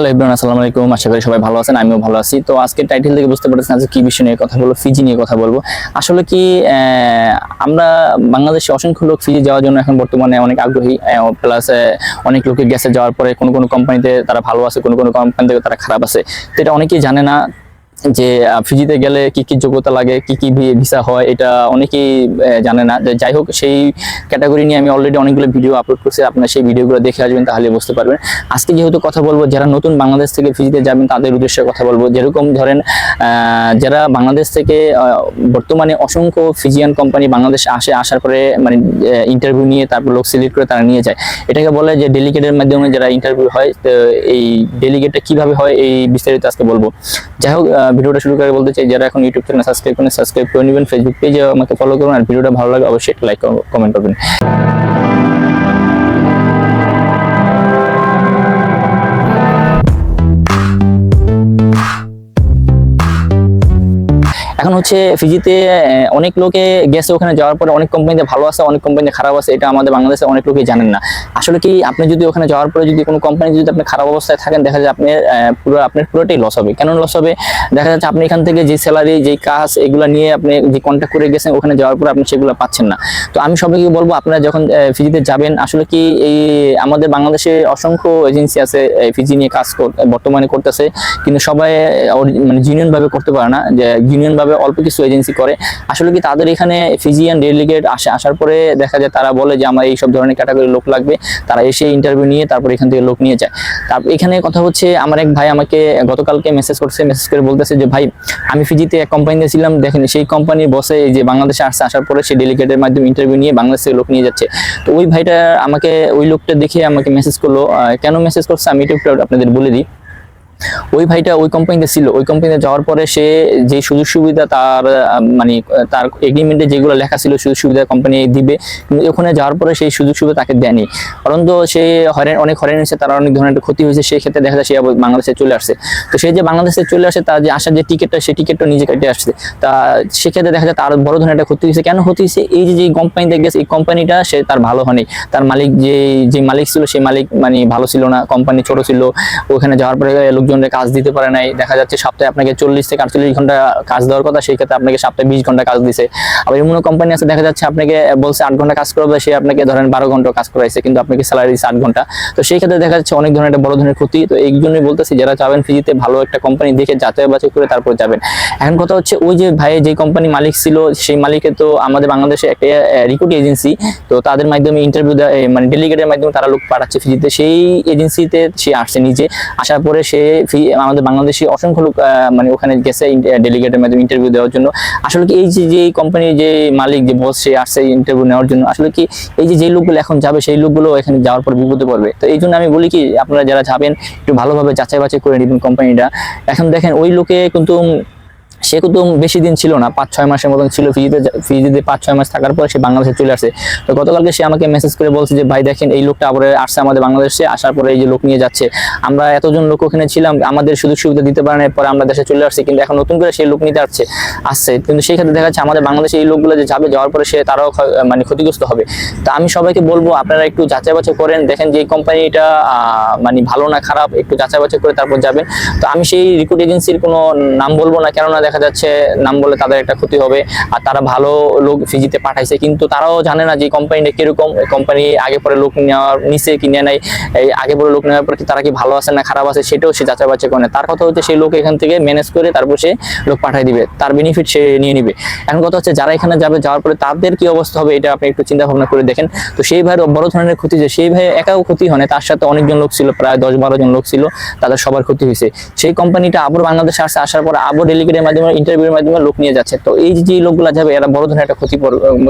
Hello Ibrahim আসসালামু আলাইকুম। আশা করি সবাই ভালো আছেন, আমিও ভালো আছি। তো আজকে টাইটেল থেকে বুঝতে পারছেন আজকে কী বিষয় নিয়ে কথা বলব ফিজি নিয়ে কথা বলব। আসলে কি আমরা বাংলাদেশে অসংখ্য লোক ফিজি যাওয়ার জন্য এখন বর্তমানে অনেক আগ্রহী প্লাস অনেক লোকের গ্যাসে যাওয়ার পরে কোনো কোনো কোম্পানিতে তারা ভালো আছে, কোনো কোনো থেকে তারা খারাপ আছে। তো এটা অনেকেই জানে না। যে ফিজিতে গেলে কি কি যোগ্যতা লাগে, কি কি ভিসা হয়, এটা অনেকেই জানে না। যাই হোক, সেই ক্যাটাগরি নিয়ে আমি অলরেডি অনেকগুলো ভিডিও আপলোড করছি। আপনারা সেই ভিডিওগুলো দেখে আসবেন, তাহলে বুঝতে পারবেন। আজকে যেহেতু কথা বলব, যারা নতুন বাংলাদেশ থেকে ফিজিতে যাবেন, তাদের উদ্দেশ্যে কথা বলব। যেরকম ধরেন যারা বাংলাদেশ থেকে বর্তমানে অসংখ্য ফিজিয়ান কোম্পানি বাংলাদেশে আসে, আসার পরে মানে ইন্টারভিউ নিয়ে তারপর লোক সিলেক্ট করে তারা নিয়ে যায়। এটাকে বলে যে ডেলিগেটের মাধ্যমে যারা ইন্টারভিউ হয়, তো এই ডেলিগেটটা কীভাবে হয়, এই বিস্তারিত আজকে বলব। যাই হোক ভিডিওটা শুরু করে বলতে চাই, যারা এখন ইউটিউব চ্যানেল সাবস্ক্রাইব করেন সাবস্ক্রাইব করে নেবেন ফেসবুক পেজে আমাকে ফলো করুন আর ভিডিওটা ভালো লাগে অবশ্যই লাইক কমেন্ট করবেন। হচ্ছে ফিজিতে অনেক লোকে গেছে ওখানে যাওয়ার পরে অনেক কোম্পানিতে ভালো আছে, অনেক কোম্পানিতে খারাপ আছে, এটা আমাদের বাংলাদেশে অনেক লোকেই জানেন না। আসলে কি, আপনি যদি ওখানে যাওয়ার পরে যদি কোনো কোম্পানি যদি আপনি খারাপ অবস্থায় থাকেন, দেখা যায় আপনি পুরো, আপনার পুরোটাই লস হবে। কেন লস হবে? দেখা যাচ্ছে আপনি এখান থেকে যে স্যালারি যে কাজ, এগুলো নিয়ে আপনি যে কন্ট্যাক্ট করে গেছেন, ওখানে যাওয়ার পরে আপনি সেগুলো পাচ্ছেন না। তো আমি সবাইকে বলব, আপনারা যখন ফিজিতে যাবেন, আসলে কি, এই, আমাদের বাংলাদেশে অসংখ্য এজেন্সি আছে ফিজি নিয়ে কাজ বর্তমানে করতেছে। কিন্তু সবাই মানে ভাবে করতে পারে না, যে ভাবে অল্প কিছু এজেন্সি করে। আসলে কি তাদের এখানে ফিজিয়ান ডেলিগেট আসে, আসার পরে দেখা যায় তারা বলে যে, আমার এই সব ধরনের ক্যাটাগরি লোক লাগবে। তারা এসে ইন্টারভিউ নিয়ে তারপর এখান থেকে লোক নিয়ে যায়। তারপর এখানে কথা হচ্ছে, আমার এক ভাই আমাকে গতকালকে মেসেজ করছে মেসেজ করে বলতেছে যে, ভাই, আমি ফিজিতে এক কোম্পানিতে ছিলাম, দেখেন সেই কোম্পানির বসে যে বাংলাদেশে আসছে, আসার পরে সেই ডেলিগেটের মাধ্যমে ইন্টারভিউ নিয়ে বাংলাদেশ থেকে লোক নিয়ে যাচ্ছে। তো ওই ভাইটা আমাকে, ওই লোকটা দেখে আমাকে মেসেজ করল কেন মেসেজ করছে? আমি একটু একটু আপনাদের বলে দিই। ওই ভাইটা ওই কোম্পানিতে ছিল। ওই কোম্পানিতে যাওয়ার পরে সে যে সুযোগ সুবিধা তার মানে তার এগ্রিমেন্টে যেগুলো লেখা ছিল, সুযোগ সুবিধা কোম্পানি দিবে। কিন্তু ওখানে যাওয়ার পরে সেই সুযোগ সুবিধা তাকে দেয়নি। কারণ তো সে হয়রান, অনেক হয়রান হয়েছে, তার অনেক ধরনের ক্ষতি হয়েছে। সেই ক্ষেত্রে দেখা যায় সে বাংলাদেশে চলে আসছে। তো সে যে বাংলাদেশে চলে আসে, তার যে আসার যে টিকিটটা সেই টিকিটটা নিজে কেটে আসছে। তা সেক্ষেত্রে দেখা যায় তার বড় ধরনের একটা ক্ষতি হয়েছে। কেন ক্ষতি হয়েছে? এই যে যে কোম্পানিতে গেছে, এই কোম্পানিটা সে তার ভালো হয়নি। তার মালিক যে যে মালিক ছিল, সেই মালিক মানে ভালো ছিল না। কোম্পানি ছোট ছিল। ওখানে যাওয়ার পরে লোকজনের কাজ দিতে পারে নাই, দেখা যাচ্ছে সপ্তাহে আপনাকে চল্লিশ থেকে আটচল্লিশ ঘণ্টা কাজ দেওয়ার কথা, সেই ক্ষেত্রে আপনাকে সপ্তাহে বিশ ঘণ্টা কাজ দিছে। আবার এমন কোম্পানি আছে, দেখা যাচ্ছে আপনাকে বলছে আট ঘণ্টা কাজ করবে সে আপনাকে ধরেন বারো ঘণ্টা কাজ করাইছে, কিন্তু আপনাকে স্যালারি দিচ্ছে আট ঘণ্টা। তো সেই ক্ষেত্রে দেখা যাচ্ছে অনেক ধরনের বড় ধরনের ক্ষতি। তো এই জন্যই বলতেছি, যারা যাবেন ফিজিতে ভালো একটা কোম্পানি দেখে যাচাই বাছাই করে তারপর যাবেন। এখন কথা হচ্ছে, ওই যে ভাই, যে কোম্পানি মালিক ছিল, সেই মালিকে তো আমাদের বাংলাদেশে একটা রিক্রুট এজেন্সি তো তাদের মাধ্যমে ইন্টারভিউ মানে ডেলিগেটের মাধ্যমে তারা লোক পাঠাচ্ছে ফিজিতে সেই এজেন্সিতে সে আসছে নিজে। আসার পরে সে আমাদের বাংলাদেশি অসংখ্য লোক মানে ওখানে গেছে ডেলিগেটের মাধ্যমে ইন্টারভিউ দেওয়ার জন্য। আসলে কি এই যে যে কোম্পানির যে মালিক, যে বস সে আসছে ইন্টারভিউ নেওয়ার জন্য, আসলে কি এই যে যে লোকগুলো এখন যাবে, সেই লোকগুলো এখানে যাওয়ার পর বিপদে পড়বে। তো এই জন্য আমি বলি কি, আপনারা যারা যাবেন, একটু ভালোভাবে যাচাই বাছাই করে নেবেন কোম্পানিটা এখন দেখেন, ওই লোকে কিন্তু সে কিন্তু বেশি দিন ছিল না, পাঁচ, ছয় মাসের মতন ছিল ফিজিতে ফিজিতে পাঁচ, ছয় মাস থাকার পর সে বাংলাদেশে চলে আসে। তো গতকালকে সে আমাকে মেসেজ করে বলছে যে, ভাই, দেখেন, এই লোকটা আবার আসছে আমাদের বাংলাদেশে, আসার পরে এই যে লোক নিয়ে যাচ্ছে। আমরা এতজন লোক ওখানে ছিলাম, আমাদের সুযোগ সুবিধা দিতে পারে না আমরা দেশে চলে আসছি, কিন্তু এখন নতুন করে সেই লোক নিতে আসছে আসছে। কিন্তু সেই ক্ষেত্রে দেখা যাচ্ছে, আমাদের বাংলাদেশে এই লোকগুলো যে যাবে, যাওয়ার পরে সে তারাও মানে ক্ষতিগ্রস্ত হবে। তা আমি সবাইকে বলব, আপনারা একটু যাচাই বাছাই করেন, দেখেন যে কোম্পানিটা মানে ভালো না খারাপ, একটু যাচাই বাছাই করে তারপর যাবেন। তো আমি সেই রিক্রুট এজেন্সির কোনো নাম বলব না, কেননা দেখা যাচ্ছে, নাম বলে তাদের একটা ক্ষতি হবে, আর তারা ভালো লোক ফিজিতে পাঠাইছে। কিন্তু তারাও জানে না যে কোম্পানিটা কীরকম কোম্পানি আগে পরে লোক নেওয়ার নিচে কি নেয় এই আগে পরে লোক নেওয়ার পর কি তারা কি ভালো আছে না খারাপ আছে, সেটাও সে যাচাই বাছাই করে তার কথা হচ্ছে, সেই লোক এখান থেকে ম্যানেজ করে তারপর সে লোক পাঠিয়ে দিবে, তার বেনিফিট সে নিয়ে নিবে। এখন কথা হচ্ছে, যারা এখানে যাবে, যাওয়ার পরে তাদের কি অবস্থা হবে, এটা আপনি একটু চিন্তা ভাবনা করে দেখেন। তো সেই ভাইয়ের বড় ধরনের ক্ষতি যে, সেই ভাই একাও ক্ষতি হয় না তার সাথে অনেকজন লোক ছিল, প্রায় দশ বারো জন লোক ছিল, তাদের সবার ক্ষতি হয়েছে। সেই কোম্পানিটা আবার বাংলাদেশে আসছে, আসার পর আবার ডেলিগেটের মাধ্যমে ইন্টারভিউর মাধ্যমে লোক নিয়ে যাচ্ছে। তো এই যে লোকগুলো যাবে, এরা বড় ধরনের একটা ক্ষতি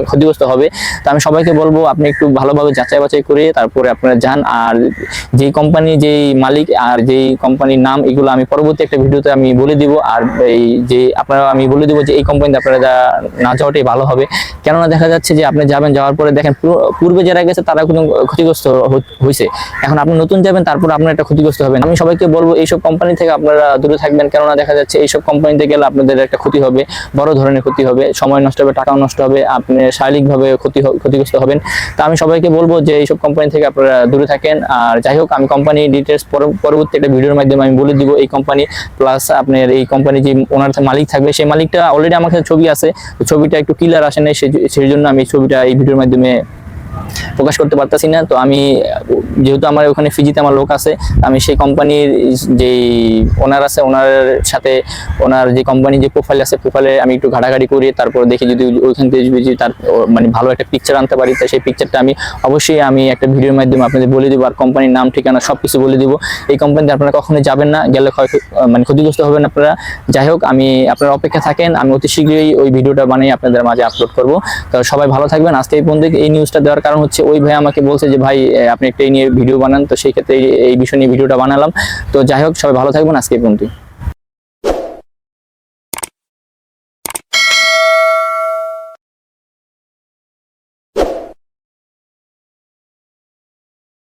ক্ষতিগ্রস্ত হবে। তো আমি সবাইকে বলব, আপনি একটু ভালোভাবে যাচাই বাছাই করে তারপরে আপনারা যান। আর যেই কোম্পানি যেই মালিক আর যেই কোম্পানির নাম, এগুলো আমি পরবর্তী একটা ভিডিওতে আমি বলে দিব। আর এই যে, আপনারা, আমি বলে দিব যে, এই কোম্পানিতে আপনারা যা- না যাওয়াটাই ভালো হবে। কেননা দেখা যাচ্ছে যে, আপনি যাবেন, যাওয়ার পরে দেখেন পূর্বে যারা গেছে, তারা কিন্তু ক্ষতিগ্রস্ত হয়েছে এখন আপনি নতুন যাবেন, তারপর আপনার একটা ক্ষতিগ্রস্ত হবেন আমি সবাইকে বলব, এইসব কোম্পানি থেকে আপনারা দূরে থাকবেন। কেননা দেখা যাচ্ছে, এইসব কোম্পানিতে গেলে আপনাদের আপনাদের একটা ক্ষতি হবে, বড় ধরনের ক্ষতি হবে, সময় নষ্ট হবে, টাকাও নষ্ট হবে, আপনি শারীরিকভাবে ক্ষতি ক্ষতিগ্রস্ত হবেন। তা আমি সবাইকে বলব যে এইসব কোম্পানি থেকে আপনারা দূরে থাকেন। আর যাই হোক, আমি কোম্পানি ডিটেলস পরবর্তী একটা ভিডিওর মাধ্যমে আমি বলে দিব এই কোম্পানি প্লাস আপনার এই কোম্পানি যে ওনার মালিক থাকবে, সেই মালিকটা অলরেডি আমার কাছে ছবি আছে। ছবিটা একটু ক্লিয়ার আসে নাই, সেই- সেই জন্য আমি ছবিটা এই ভিডিওর মাধ্যমে প্রকাশ করতে পারতাছি না। তো আমি, যেহেতু আমার ওখানে ফিজিতে আমার লোক আছে আমি সেই কোম্পানির যে ওনার আছে ওনার সাথে, ওনার যে কোম্পানি যে প্রোফাইল আছে প্রোফাইলে আমি একটু ঘাটাঘাটি করি, তারপর দেখি যদি ওইখান থেকে যদি তার মানে ভালো একটা পিকচার আনতে পারি, তো সেই পিকচারটা আমি অবশ্যই আমি একটা ভিডিওর মাধ্যমে আপনাদের বলে দেবো, আর কোম্পানির নাম, ঠিকানা সব কিছু বলে দিব। এই কোম্পানিতে আপনারা কখনোই যাবেন না, গেলে মানে ক্ষতিগ্রস্ত হবেন আপনারা। যাই হোক, আমি, আপনারা অপেক্ষা থাকেন, আমি অতি শীঘ্রই ওই ভিডিওটা বানিয়ে আপনাদের মাঝে আপলোড করব। তো সবাই ভালো থাকবেন। আজকে এই পর্যন্ত এই নিউজটা দেওয়ার কারণ হচ্ছে, ওই ভাই আমাকে বলছে যে, ভাই আপনি একটা নিয়ে ভিডিও বানান। তো সেই ক্ষেত্রে এই- বিষয় নিয়ে ভিডিওটা বানালাম। তো যাই হোক, সবাই ভালো থাকবেন আজকে পর্যন্ত